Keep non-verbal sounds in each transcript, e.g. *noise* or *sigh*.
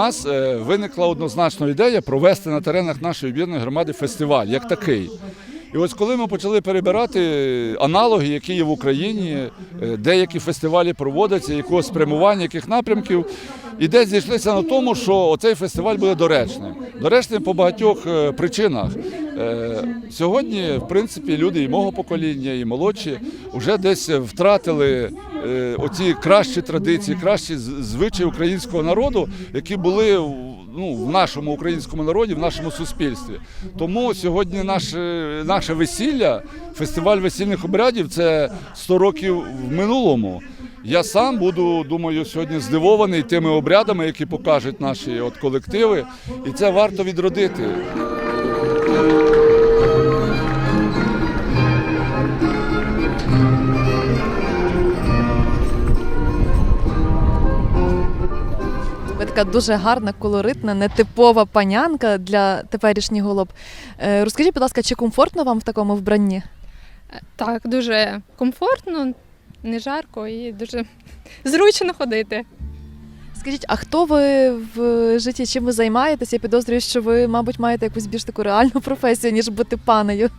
нас е, виникла однозначно ідея провести на теренах нашої об'єднаної громади фестиваль як такий. І ось коли ми почали перебирати аналоги, які є в Україні, е, деякі фестивалі проводяться, якого спрямування, яких напрямків, і зійшлися на тому, що цей фестиваль буде доречним. Доречним по багатьох е, причинах. Е, Сьогодні, в принципі, люди і мого покоління, і молодші вже десь втратили е, оці кращі традиції, кращі звичаї українського народу, які були ну, в нашому українському народі, в нашому суспільстві. Тому сьогодні наше, наше весілля, фестиваль весільних обрядів це 100 років в минулому. Я сам буду, думаю, сьогодні здивований тими обрядами, які покажуть наші от колективи, і це варто відродити. Ви така дуже гарна, колоритна, нетипова панянка для теперішніх голуб. Е, Розкажіть, будь ласка, чи комфортно вам в такому вбранні? Так, дуже комфортно, не жарко і дуже *laughs* зручно ходити. Скажіть, а хто ви в житті? Чим ви займаєтесь? Я підозрюю, що ви, мабуть, маєте якусь більш таку реальну *laughs* професію, ніж бути панею.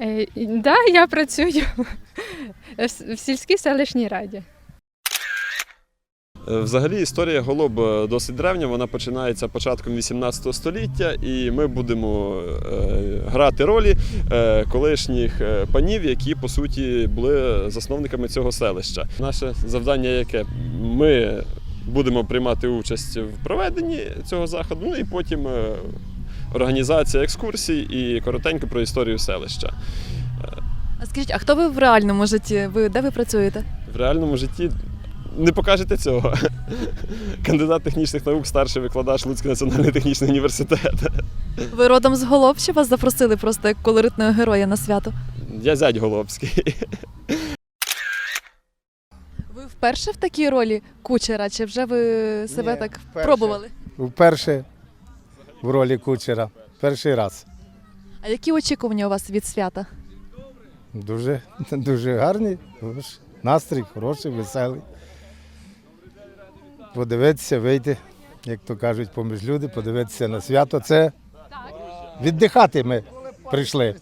Е, да, я працюю *laughs* в сільській селищній раді. Е, Взагалі історія голуб е, досить древня, вона починається початком 18 століття, і ми будемо е, грати ролі колишніх панів, які по суті були засновниками цього селища. Наше завдання яке? Ми будемо приймати участь в проведенні цього заходу, ну і потім організація екскурсій і коротенько про історію селища. А скажіть, а хто ви в реальному житті? Ви де ви працюєте? В реальному житті не покажете цього. *laughs* Кандидат технічних наук, старший викладач Луцький національний технічний університет. Ви родом з Голоб, чи вас запросили просто як колоритного героя на свято? Я зять Голобський. Ви вперше в такій ролі кучера, чи вже ви себе Ні, так вперше. пробували? Вперше в ролі кучера. Перший раз. А які очікування у вас від свята? Дуже, дуже гарний, настрій, хороший, веселий. Подивитися, вийти, як то кажуть, поміж люди, подивитися на свято. Це віддихати ми прийшли.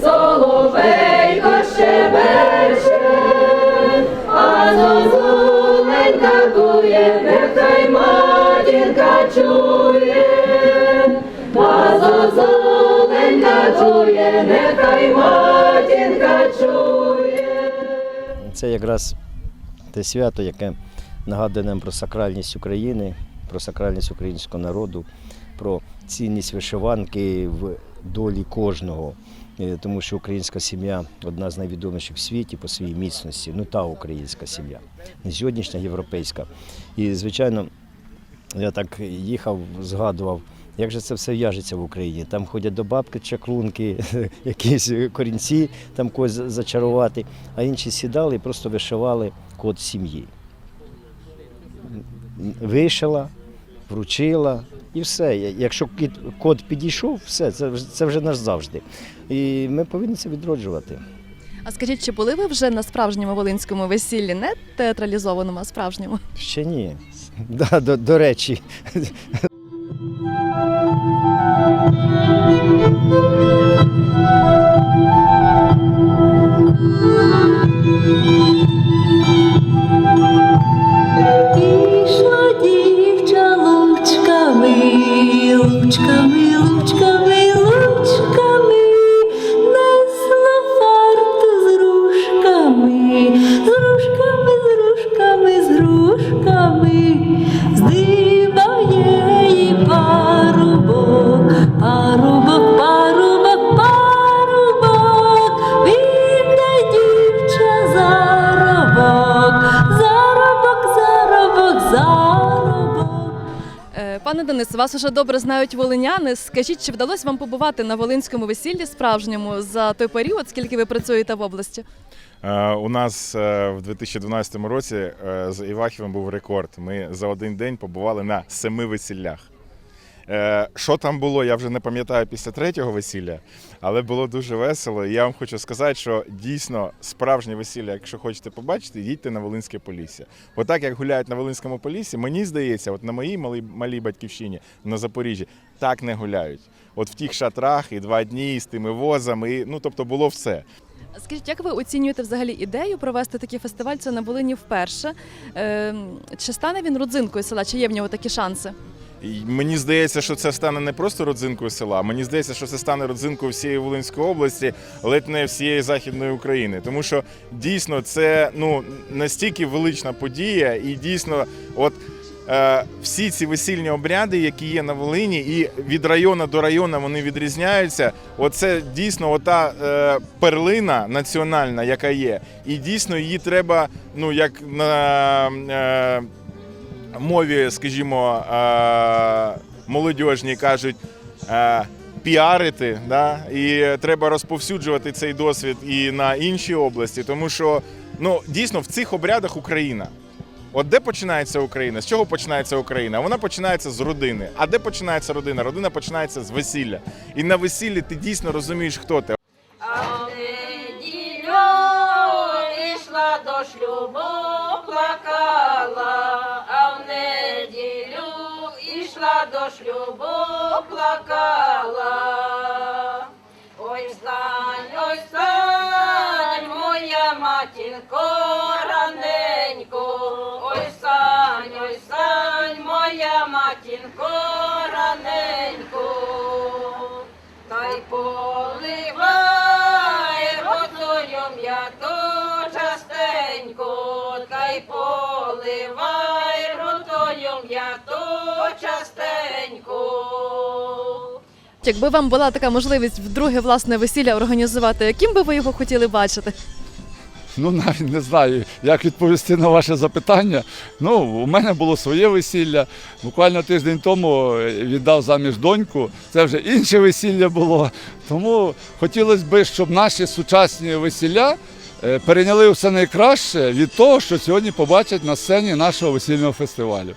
Соловейко щебече, а зозуленька кує, нехай матінка чує, а зозуленька чує, нехай матінка чує. Це якраз те свято, яке нагадує нам про сакральність України, про сакральність українського народу, про цінність вишиванки в долі кожного. Е, Тому що українська сім'я одна з найвідоміших в світі по своїй міцності, ну та українська сім'я, не сьогоднішня європейська. І, звичайно, я так їхав, згадував, як же це все в'яжеться в Україні. Там ходять до бабки чаклунки, *laughs* якісь корінці там когось зачарувати, а інші сідали і просто вишивали код сім'ї. Вишила, вручила і все. Якщо код підійшов, все, це, вже- це вже назавжди. І ми повинні це відроджувати. А скажіть, чи були ви вже на справжньому волинському весіллі, не театралізованому, а справжньому? Ще ні. *laughs* Да, до, до речі, з рушками, з рушками, з рушками, здибає її парубок, парубок, парубок, парубок, віддай дівча заробок, заробок, заробок, заробок. Е, Пане Денис, вас уже добре знають волиняни. Скажіть, чи вдалося вам побувати на волинському весіллі справжньому за той період, скільки ви працюєте в області? Е, У нас е, в 2012 році е, з Івахівим був рекорд. Ми за один день побували на семи весіллях. Що там було, я вже не пам'ятаю після третього весілля, але було дуже весело. І я вам хочу сказати, що дійсно справжнє весілля, якщо хочете побачити, їдьте на Волинське Полісся. Отак, як гуляють на Волинському Поліссі, мені здається, от на моїй малій, малій батьківщині на Запоріжжі, так не гуляють. От в тих шатрах і два дні з тими возами, і, ну тобто було все. Скажіть, як ви оцінюєте взагалі ідею провести такий фестиваль? Це на Волині вперше. Е, чи стане він родзинкою села? Чи є в нього такі шанси? Мені здається, що це стане не просто родзинкою села. Мені здається, що це стане родзинкою всієї Волинської області, ледь не всієї західної України. Тому що дійсно це ну настільки велична подія, і дійсно, от. Е, Всі ці весільні обряди, які є на Волині, і від району до району вони відрізняються. Оце дійсно ота е, перлина національна, яка є. І дійсно її треба, ну як на е, мові, скажімо, е, молодіжні кажуть. Піарити, да? і треба розповсюджувати цей досвід і на інші області, тому що ну дійсно в цих обрядах Україна. От де починається Україна? З чого починається Україна? Вона починається з родини. А де починається родина? Родина починається з весілля. І на весіллі ти дійсно розумієш, хто ти. До шлюбу, плакала, а в неділю ішла до шлюбу, плакала. Ой, стань, ой, стань, моя матінко, Якби вам була така можливість вдруге власне весілля організувати, яким би ви його хотіли бачити? Ну, навіть не знаю, як відповісти на ваше запитання. Ну, у мене було своє весілля. Буквально тиждень тому віддав заміж доньку. Це вже інше весілля було. Тому хотілося б, щоб наші сучасні весілля е, перейняли все найкраще від того, що сьогодні побачать на сцені нашого весільного фестивалю.